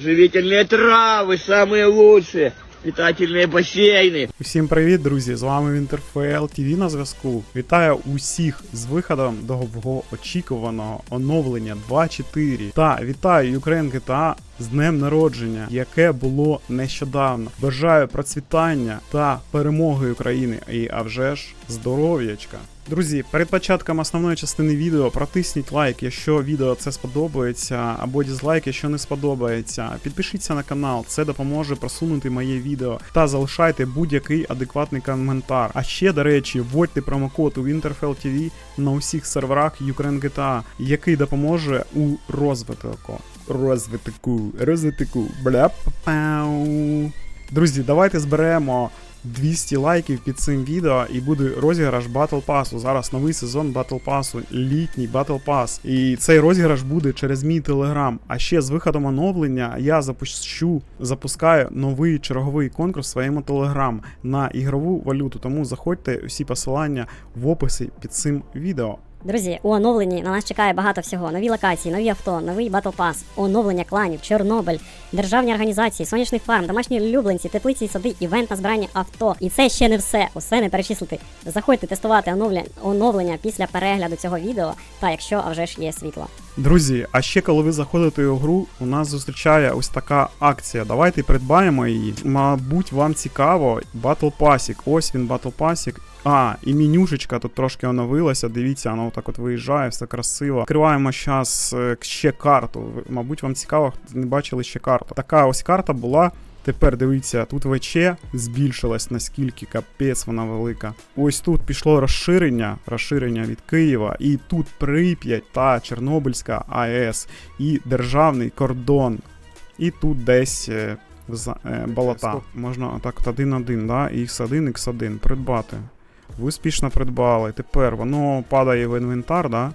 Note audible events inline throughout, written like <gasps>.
Живительные травы, самые лучшие. Питательные бассейны. Усім привіт, друзі! З вами Вінтерфел ТВ на зв'язку. Вітаю усіх з виходом довгоочікуваного оновлення 2.4 та вітаю Ukraine GTA з днем народження, яке було нещодавно. Бажаю процвітання та перемоги України і а вже ж здоров'ячка. Друзі, перед початком основної частини відео протисніть лайк, якщо відео це сподобається, або дізлайк, якщо не сподобається. Підпишіться на канал, це допоможе просунути моє відео та залишайте будь-який адекватний коментар. А ще, до речі, вводьте промокод у Winterfell TV на усіх серверах Ukraine GTA, який допоможе у розвитку. Розвитку, розвитку, бля пау Друзі, давайте зберемо 200 лайків під цим відео і буде розіграш Battle Pass. Зараз новий сезон Battle Pass, літній Battle Pass. І цей розіграш буде через мій телеграм. А ще з виходом оновлення я запущу, запускаю новий черговий конкурс в своєму телеграм на ігрову валюту. Тому заходьте всі посилання в описі під цим відео. Друзі, у оновленні на нас чекає багато всього: нові локації, нові авто, новий батл пас, оновлення кланів, Чорнобиль, державні організації, сонячний фарм, домашні улюбленці, теплиці сади, івент на збирання авто. І це ще не все. Усе не перечислити. Заходьте тестувати оновлення, оновлення після перегляду цього відео. Та якщо а вже ж є світло. Друзі, а ще коли ви заходите у гру, у нас зустрічає ось така акція. Давайте придбаємо її. Мабуть, вам цікаво. Battle Passик. Ось він Battle Passик. А, і менюшечка тут трошки оновилася. Дивіться, воно отак от виїжджає, все красиво. Відкриваємо зараз ще карту. Мабуть, вам цікаво, не бачили ще карту. Така ось карта була. Тепер дивіться, тут ВЧ збільшилась наскільки капець вона велика. Ось тут пішло розширення, розширення від Києва, і тут Прип'ять та Чорнобильська АЕС, і державний кордон. І тут десь е, е, болота. Можна так от один-один, да? X1, X1 придбати. Ви успішно придбали. Тепер воно падає в інвентар, да?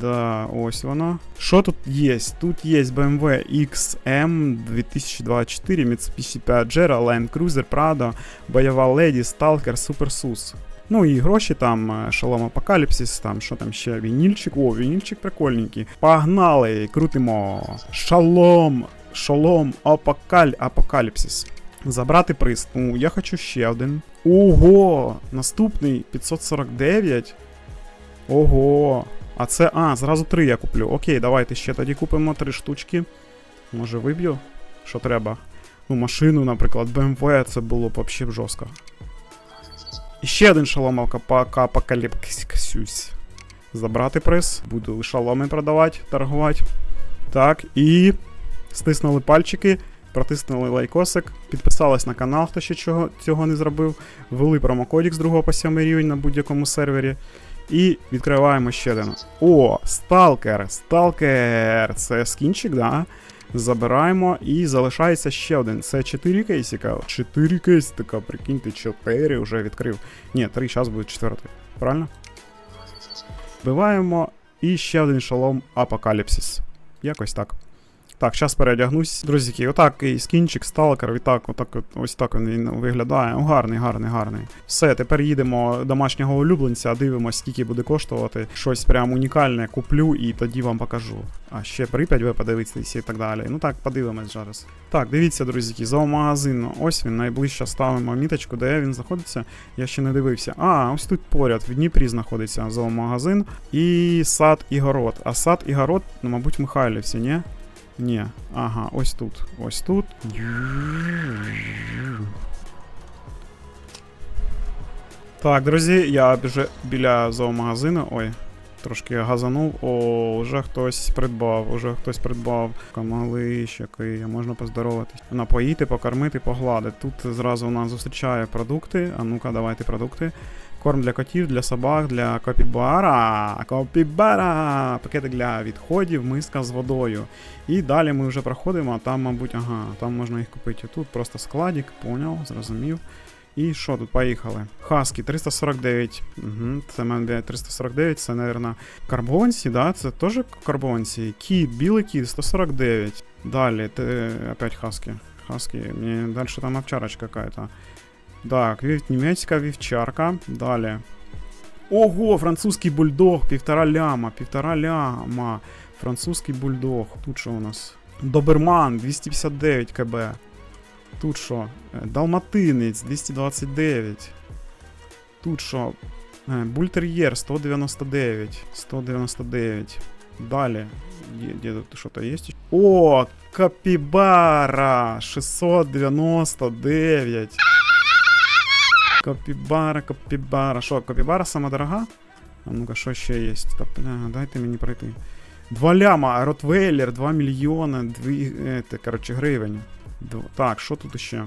Да, ось воно. Що тут є? Тут є BMW XM 2024, Mitsubishi Pajero, Land Cruiser, Prado, бойова леді, Stalker, Super SUS. Ну і гроші там, е, шалом Апокаліпсис, там що там ще, вінільчик, о, вінільчик прикольненький. Погнали, крутимо. Шалом, шалом, апокаль, апокаліпсис. Забрати приз. Ну, я хочу ще один. Ого! Наступний 549. Ого. А це. А, зразу три я куплю. Окей, давайте ще тоді купимо три штучки. Може виб'ю, що треба. Ну, машину, наприклад, BMW, це було б взагалі жорстко. І ще один шалом апокаліпсис. Забрати приз. Буду шаломи продавати, торгувати. Так, і стиснули пальчики, протиснули лайкосик, підписались на канал, хто ще чого, цього не зробив. Ввели промокодік з 2 по 7 рівень на будь-якому сервері. І відкриваємо ще один. О, сталкер! Сталкер! Це скінчик, да? Забираємо і залишається ще один. Це 4 кейсика. 4 кейсика, прикиньте, 4 вже відкрив. Ні, 3, зараз буде четвертий. Правильно? Вбиваємо. І ще один шалом Апокаліпсис. Якось так. Так, зараз переодягнусь. Друзі, отак і скінчик, сталкер, і так, отак, от- ось так він, виглядає. О, гарний, гарний, гарний. Все, тепер їдемо домашнього улюбленця, дивимося, скільки буде коштувати. Щось прям унікальне куплю і тоді вам покажу. А ще прип'ять ви подивитися і так далі. Ну так, подивимось зараз. Так, дивіться, друзі, зоомагазин. Ось він, найближче ставимо міточку, де він знаходиться. Я ще не дивився. А, ось тут поряд, в Дніпрі знаходиться зоомагазин і сад і город. А сад і город, ну, мабуть, Михайлівці, ні? Ні. Ага, ось тут. Ось тут. Так, друзі, я вже біля зоомагазину. Ой, трошки газанув. О, вже хтось придбав, вже хтось придбав. Малиш який, можна поздороватись. Напоїти, покормити, погладити. Тут зразу нас зустрічає продукти. А ну-ка, давайте продукти. Корм для котів, для собак, для копібара. Копібара! Пакети для відходів, миска з водою. І далі ми вже проходимо, а там, мабуть, ага, там можна їх купити. Тут просто складик, поняв, зрозумів. І що тут, поїхали? Хаски 349. Угу, це мене 349, це, мабуть, карбонці, да? Це теж карбонці. Кіт, білий кіт, 149. Далі, опять хаски. Хаски. Мені далі там овчарочка какая-то. Так, німецька вівчарка. Далі. Ого, французький бульдог, півтора ляма, півтора ляма. Французький бульдог. Тут що у нас? Доберман 259 кб. Тут що? Е, Далматинець 229. Тут що? Е, Бультер'єр 199. 199. Далі. Де, де тут що-то є? О, Капібара 699. Капібара, капібара. Що, капібара сама дорога? А ну-ка, що ще є? Та, бля, дайте мені пройти. 2 ляма, Ротвейлер, 2 мільйони, 2, это, короче, гривень. Дв- Так, що тут ще?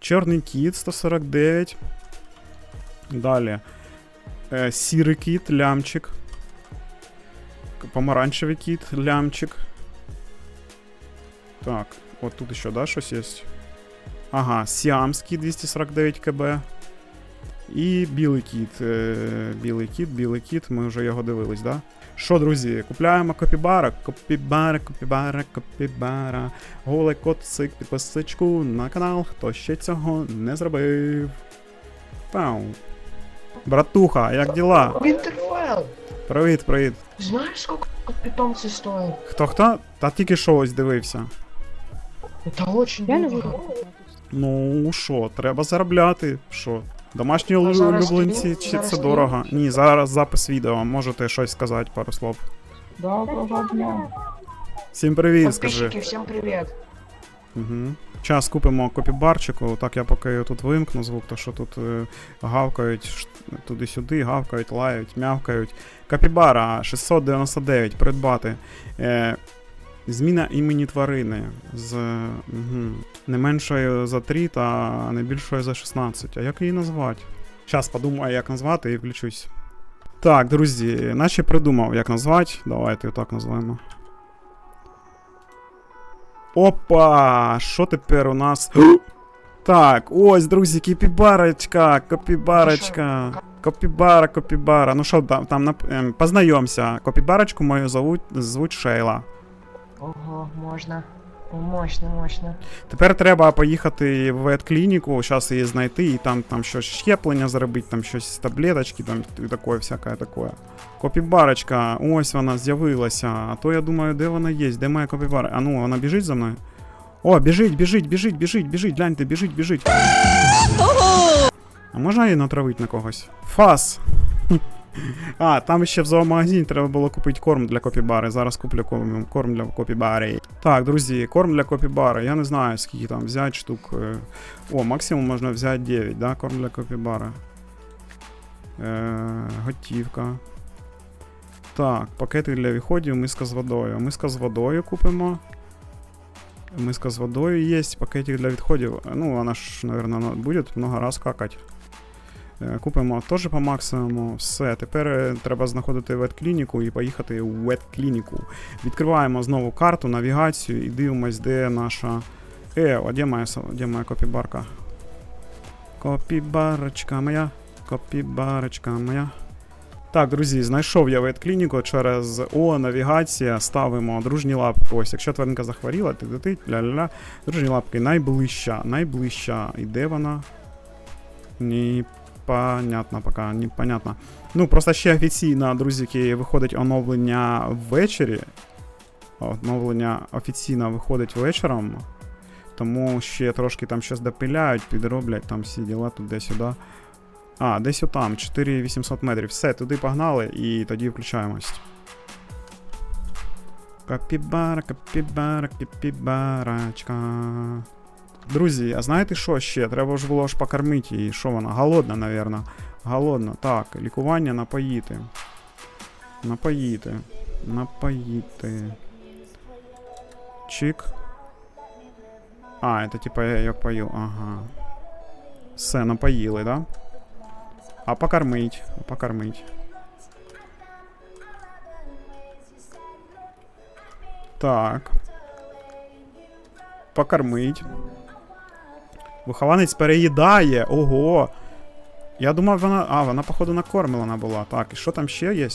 Чорний кіт 149. Далі. Е, сірий кіт, лямчик. Помаранчевий кіт, лямчик. Так, от тут ще, да, щось є? Ага, сіамський 249 кб. І білий кіт. Е, білий кіт, білий кіт, ми вже його дивились, да? Що, друзі, купляємо копібара, копібара, копібара, копібара. Голий коцик, підписочку на канал, хто ще цього не зробив. Пау. Братуха, як діла? Винтерфелл! Привіт, привіт. Знаешь, сколько питомцы стоят? Хто хто? Та тільки що ось дивився. Это очень Я не дорого. Ну що, треба заробляти. Що? Домашні зараз улюбленці, чи Зараз це дорого? Ні, зараз запис відео, можете щось сказати, пару слов. Доброго дня. Всім привіт, скажи. Подписчики, всем привет. Угу. Час купимо копібарчику, так я поки тут вимкну звук, то що тут е, гавкають ш- туди-сюди, гавкають, лають, мявкають. Капібара 699 придбати. Е, зміна імені тварини з угу, не меншою за 3 та не більшою за 16. А як її назвати? Час подумаю, як назвати і включусь. Так, друзі, наче придумав, як назвати. Давайте отак назвемо. Опа! Що тепер у нас? <gasps> Так, ось, друзі, копібарочка, копібарочка. Копібара, копібара. Ну що там, там ем, познайомся. Копібарочку мою зовуть, звуть Шейла. Ого, можно. Мощно, мощно. Тепер треба поїхати в ветклініку, зараз її знайти, і там, там щось щеплення зробити, там щось таблеточки, там і таке, всяке таке. Копібарочка, ось вона з'явилася. А то я думаю, де вона є, де моя копібара? А ну, вона біжить за мною? О, біжить, біжить, біжить, біжить, біжить, гляньте, біжить, біжить. А можна її натравити на когось? Фас. А, там ще в зоомагазині треба було купити корм для копібари. Зараз куплю корм, для копібари. Так, друзі, корм для копібари. Я не знаю, скільки там взяти штук. е. О, максимум можна взяти 9, да? Корм для копібара. Е, готівка. Так, пакети для відходів, миска з водою. Миска з водою купимо. Миска з водою є, пакетик для відходів. Ну, вона ж, мабуть, буде много раз какать. Е, Купимо теж по максимуму. Все, тепер е, треба знаходити ветклініку і поїхати у ветклініку. Відкриваємо знову карту, навігацію і дивимось, де наша. Е, а де моя, де моя копібарка? Копібарочка моя. Копібарочка моя. Так, друзі, знайшов я ветклініку через О, навігація. Ставимо дружні лапки. Ось, якщо тваринка захворіла, ти летить, ля-ля-ля. Дружні лапки найближча, найближча. І де вона? Ні, Понятно, поки непонятно. Ну, просто ще офіційно, друзі, виходить оновлення ввечері. Оновлення офіційно виходить вечором. Тому ще трошки там щось допиляють, підроблять там всі діла туди-сюди. А, десь отам, 4800 метрів. Все, туди погнали і тоді включаємось. Капібара, капібара, капібарочка. Друзі, а знаєте що ще? Треба ж було ж покормити її. Що вона? Голодна, напевно. Голодна. Так, лікування напоїти. Напоїти. Напоїти. Чик. А, це типа я як пою. Ага. Все, напоїли, да? А покормить. Покормить. Так. Покормить. Вихованець переїдає. Ого. Я думав, вона. А, вона, походу, накормлена була. Так, і що там ще є?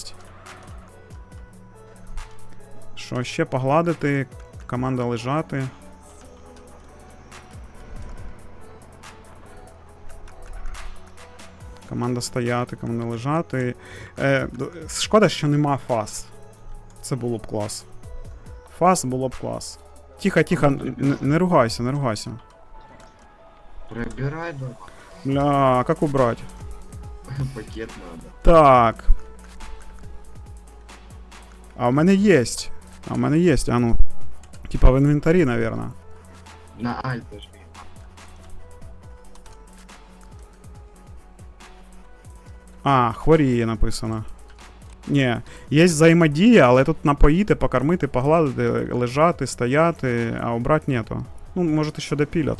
Що ще погладити? Команда лежати. Команда стояти, команда лежати. Е, шкода, що нема фаз. Це було б клас. Фаз було б клас. Тихо, тихо, н- не ругайся, не ругайся. Пробирай, да. Бля, как убрать? <laughs> Пакет надо. Так. А у мене єсть. А у мене єсть, а ну. Типа в інвентарі, наверное. На альт нажми. А, хворіє написано. Ні, є взаємодія, але тут напоїти, покормити, погладити, лежати, стояти, а убрати нету. Ну, может еще допилят.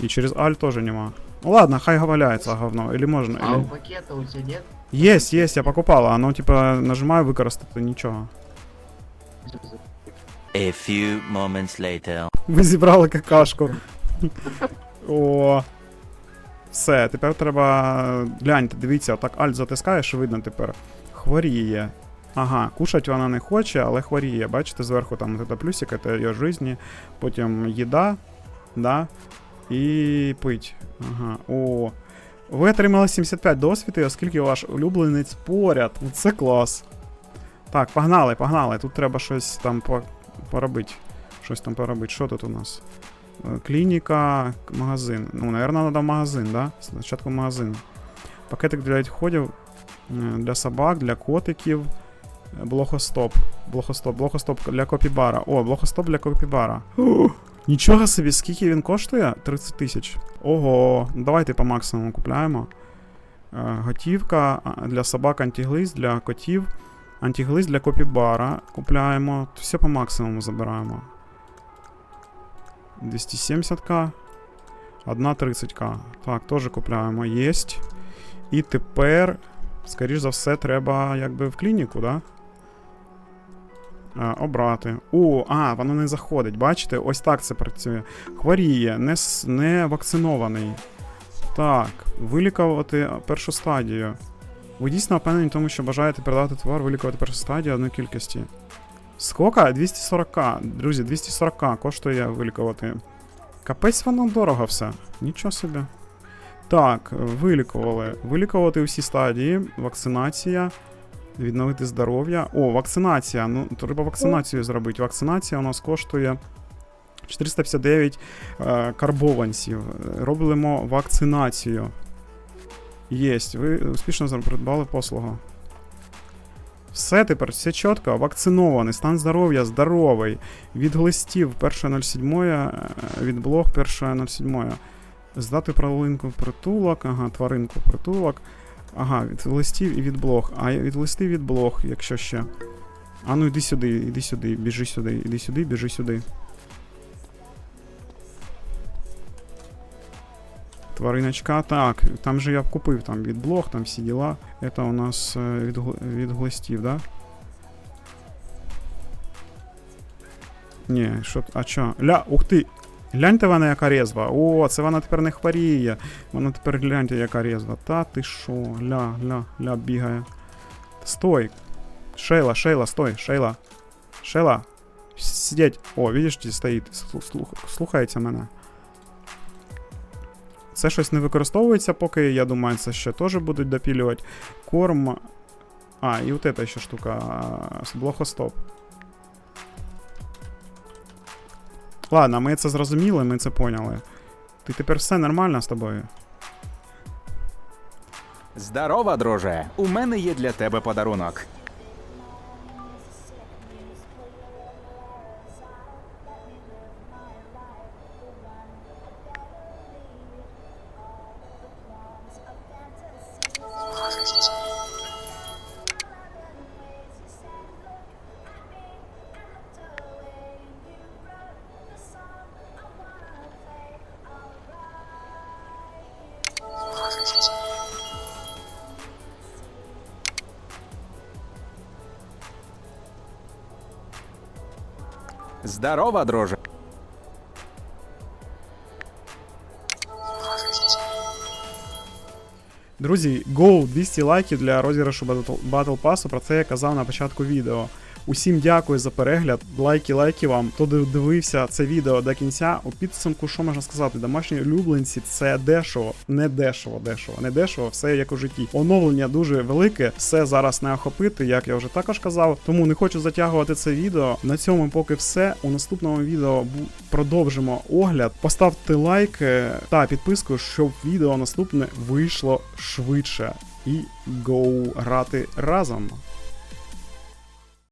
И через аль тоже нема. Ну ладно, хай валяется говно. Или можно. А Или... у пакета у тебя нет? Есть, есть, я покупала. Оно типа нажимаю використати нічого. A few moments later. <laughs> Ви зібрали какашку. О. Все, тепер треба. Гляньте, дивіться, отак альт затискаєш, видно тепер. Хворіє. Ага, кушать вона не хоче, але хворіє. Бачите, зверху там плюсик, це її житті. Потім їда, да, і пить. Ага. О. Ви отримали 75 досвіду, оскільки ваш улюбленець поряд. Це клас. Так, погнали, погнали. Тут треба щось там по- поробити. Щось там поробити. Що тут у нас? Е, Клініка, магазин. Ну, наверное, треба в магазин, да? Спочатку магазин. Пакетик для відходів е, для собак, для котиків. Е, Блохостоп. Блохостоп, блохостоп для копібара. О, блохостоп для копібара. <gasps> Нічого собі, скільки він коштує? 30 тисяч. Ого, ну давайте по максимуму купляємо. Е, Готівка для собак антиглиз, для котів. Антиглиз для копібара купляємо. Все по максимуму забираємо. 270к. 1,30к. Так, теж купляємо. Єсть. І тепер, скоріш за все, треба якби в клініку, да? А, обрати. О, а, воно не заходить. Бачите? Ось так це працює. Хворіє, не, не вакцинований. Так, вилікувати першу стадію. Ви дійсно впевнені тому, що бажаєте передати товар, вилікувати першу стадію одної кількості. Скока? 240к. Друзі, 240к коштує вилікувати. Капець воно дорого все. Нічого собі. Так, вилікували. Вилікувати усі стадії. Вакцинація. Відновити здоров'я. О, вакцинація. Ну, треба вакцинацію зробити. Вакцинація у нас коштує 459 е, карбованців. Робимо вакцинацію. Єсть. Ви успішно придбали послугу. Все тепер, все чітко. Вакцинований, стан здоров'я здоровий. Від глистів 1.07, е, від блог 1.07. Здати пролинку притулок, ага, тваринку притулок. Ага, від листів і від блог. А від листів від блог, якщо ще. А ну іди сюди, іди сюди, біжи сюди, іди сюди, біжи сюди. Твариночка, так, там же я купив там від блог, там всі діла. Это у нас е, від, від глистів, да? Ні, що. А чо? Ля, ух ти! Гляньте вона яка резва. О, це вона тепер не хворіє. Вона тепер гляньте, яка резва. Та ти шо, ля, ля, ля, бігає. Стой. Шейла, Шейла, стой, Шейла. Шейла. Сидеть. О, видиш, ти стоїть. Слух, слух, слухається мене. Це щось не використовується, поки, я думаю, це ще теж будуть допілювати. Корм. А, і от эта ще штука. Блохостоп. Ладно, ми це зрозуміли, ми це поняли. Ти тепер все нормально з тобою? Здорова, друже! У мене є для тебе подарунок. Здорова, друже! Друзі, go 200 лайків для розіграшу Battle Battle Pass, Про це я казав на початку відео. Усім дякую за перегляд. Лайки, лайки вам. Хто див- дивився це відео до кінця. У підсумку, що можна сказати? Домашні улюбленці це дешево, не дешево, дешево, не дешево, все як у житті. Оновлення дуже велике, все зараз не охопити, як я вже також казав. Тому не хочу затягувати це відео. На цьому поки все. У наступному відео продовжимо огляд. Поставте лайк та підписку, щоб відео наступне вийшло швидше. І гоу грати разом.